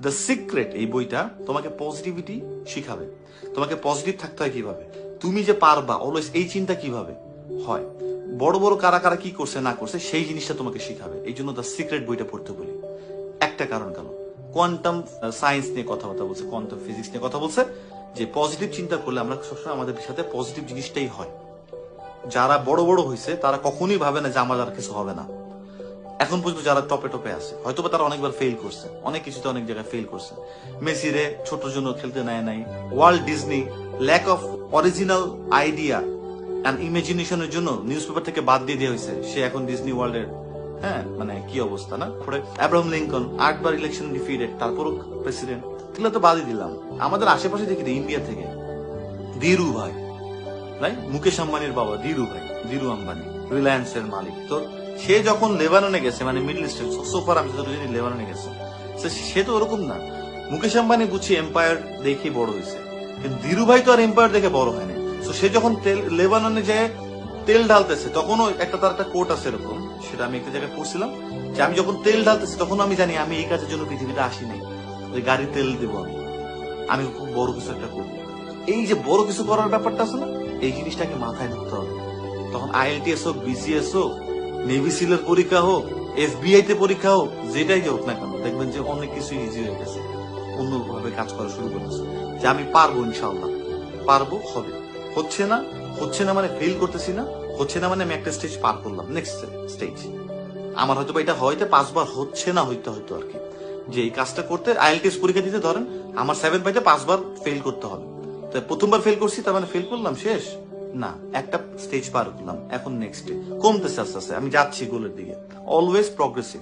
The secret এই বইটা তোমাকে পজিটিভিটি শিখাবে। তোমাকে পজিটিভ থাকতে হয় কীভাবে? তুমি যে পারবা অলওয়েজ এই চিন্তা কীভাবে? হয়। বড় বড় কারা কারা কি করছে, না করছে, সেই জিনিসটা তোমাকে শিখাবে। এই জন্য দ্য সিক্রেট বইটা পড়তে বলি। একটা কারণ কেন? কোয়ান্টাম সায়েন্স নিয়ে কথাবার্তা বলছে কোয়ান্টাম ফিজিক্স নিয়ে কথা বলছে, যে পজিটিভ চিন্তা করলে আমরা সবসময় আমাদের সাথে পজিটিভ জিনিসটাই হয়। যারা বড় বড় হয়েছে তারা কখনোই ভাবে না যে আমার আর কিছু হবে না। এখন পর্যন্ত যারা টপে টপে আছে হয়তো তারা অনেকবার ফেল করছে, অনেক কিছুতে অনেক জায়গায় ফেল করছে। মেসিরে ছোট জন্য খেলতে নেয় নাই world Disney lack of original idea and ইমাজিনেশনের জন্য নিউজ পেপার থেকে বাদ দিয়ে দেওয়া হয়েছে, সে এখন ডিজনি ওয়ার্ল্ডের হ্যাঁ মানে কি অবস্থা না? পরে অ্যাব্রাহাম লিঙ্কন আটবার ইলেকশন ডিফিটেড তারপরও প্রেসিডেন্ট এগুলো তো বাদই দিলাম। আমাদের আশেপাশে দেখি ইন্ডিয়া থেকে। ধীরু ভাই। মুকেশ আম্বানির বাবা ধীরু ভাই ধীরু আম্বানি রিলায়েন্স এর মালিক। তো সে যখন লেবাননে গেছে মানে মিডল ইস্টে সোফার আমি যতটুকু জানি লেবাননে গেছে। সে তো ওরকম না। মুকেশ আম্বানি বুঝছি এম্পায়ার দেখে বড় হয়েছে। কিন্তু ধীরু ভাই তো আর এম্পায়ার দেখে বড় হয়নি। তো সে যখন তেল লেবাননে যায় তেল ঢালতেছে, তখনও একটা তার একটা কোট আছে এরকম, সেটা আমি একটা জায়গায় পড়ছিলাম, যে আমি যখন তেল ঢালতেছি তখন আমি জানি আমি এই কাজের জন্য পৃথিবীতে আসি নাই। ওই গাড়ি তেল দেবো আমি। আমি খুব বড় কিছু একটা করব। এই যে বড় কিছু করার ব্যাপারটা আছে না এই জিনিসটাকে মাথায় ঢুকতে হবে। তখন আইএলটিএস হোক বিসিএস হোক নেভি সিলের পরীক্ষা হোক এফবিআই তে পরীক্ষা হোক, যেটাই হোক না কেন, দেখবেন যে অনেক কিছু ইজি হয়ে গেছে। অন্যভাবে কাজ করা শুরু করেছে। যে আমি পারব ইনশাল্লাহ পারব, হবে। হচ্ছে না হচ্ছে না মানে ফেল করতেছি না, হচ্ছে না মানে আমি একটা স্টেজ পার করলাম নেক্সট স্টেজ আমার হয়তো বা এটা হয়তো পাঁচবার হচ্ছে না হইতে হয়তো আর কি। যে এই কাজটা করতে আইএলটিএস পরীক্ষা দিতে ধরেন, আমার সেভেন পাইতে পাঁচবার ফেল করতে হবে। প্রথমবার ফেল করছি, তার মানে ফেল করলাম, শেষ? না, একটা স্টেজ পার করলাম, এখন নেক্সট কমতেছে আস্তে আস্তে, আমি যাচ্ছি গোলের দিকে। Always progressive